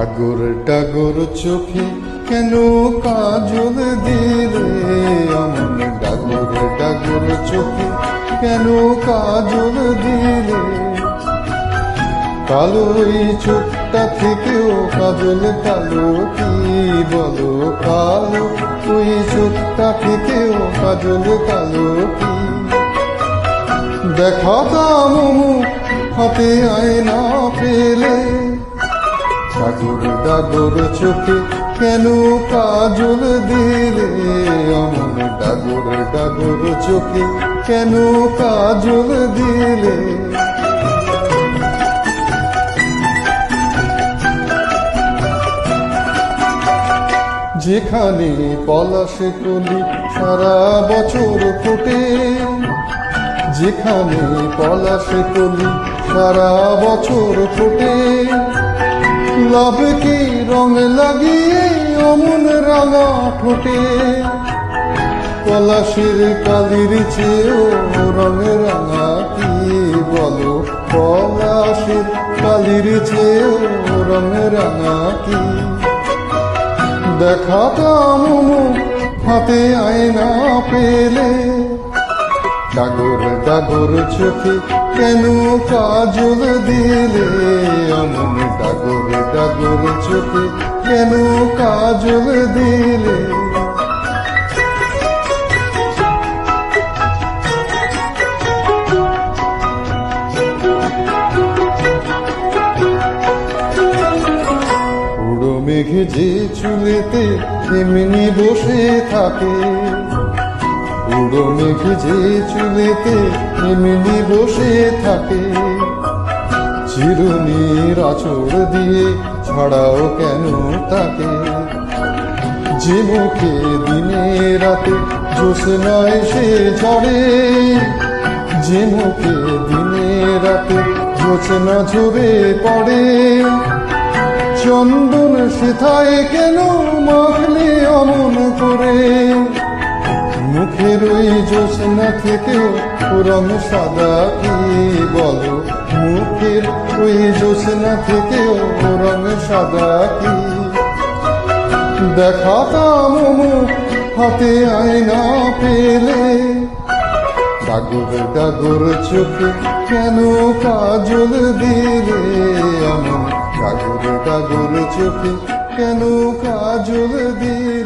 ডাগর ডাগর চোখে কেন কাজল দিলে? অমন ডাগর ডাগর চোখে কেন কাজল দিলে? কালো এই চোখটা থেকেও কাজল কালো কি বলো? কালো ওই চোখটা থেকেও কাজল কালো কি? দেখাতাম মুখ হাতে আয়না পেলে ডাগর ডাগর চোখে কেন কাজল দিলে? অমন ডাগর ডাগর চোখে কেন কাজল দিলে? যেখানে পলাশে কলি সারা বছর ফোটে, যেখানে পলাশে কলি সারা বছর ফোটে লাভ কি রং লাগিয়ে অমন রাঙা ঠোঁটে পলাশের কালির চেয়েও রং রাঙা কি বলো? পলাশের কালির চেয়েও রং রাঙা কি? দেখাতাম হাতে আয়না পেলে। ডাগর ডাগর চোখে কেন কাজল দিলে? অমন ডাগর ডাগর চোখে কেন কাজল দিলে? মেঘে যে চুলেতে এমনি বসে থাকে। উড়ো মেঘে যে চুলেতে এমনি বসে থাকে, চিরুনির আচর দিয়ে ছড়াও কেন তাকে? যে মুখে দিনে রাতে জোসনা এসে ঝরে, যে মুখে দিনে রাতে জোসনা ঝরে পড়ে, চন্দন সেথায় কেন মাখলে অমন করে? মুখের ওই জোসনা থেকেও রং সাদা কি বলো? মুখের ওই জোসনা থেকেও রং সাদা কি? দেখাতাম হাতে আয়না পেলে। ডাগর ডাগর চোখে কেন কাজল দিলে এমন? ডাগর ডাগর চোখে কেন কাজল দিলে?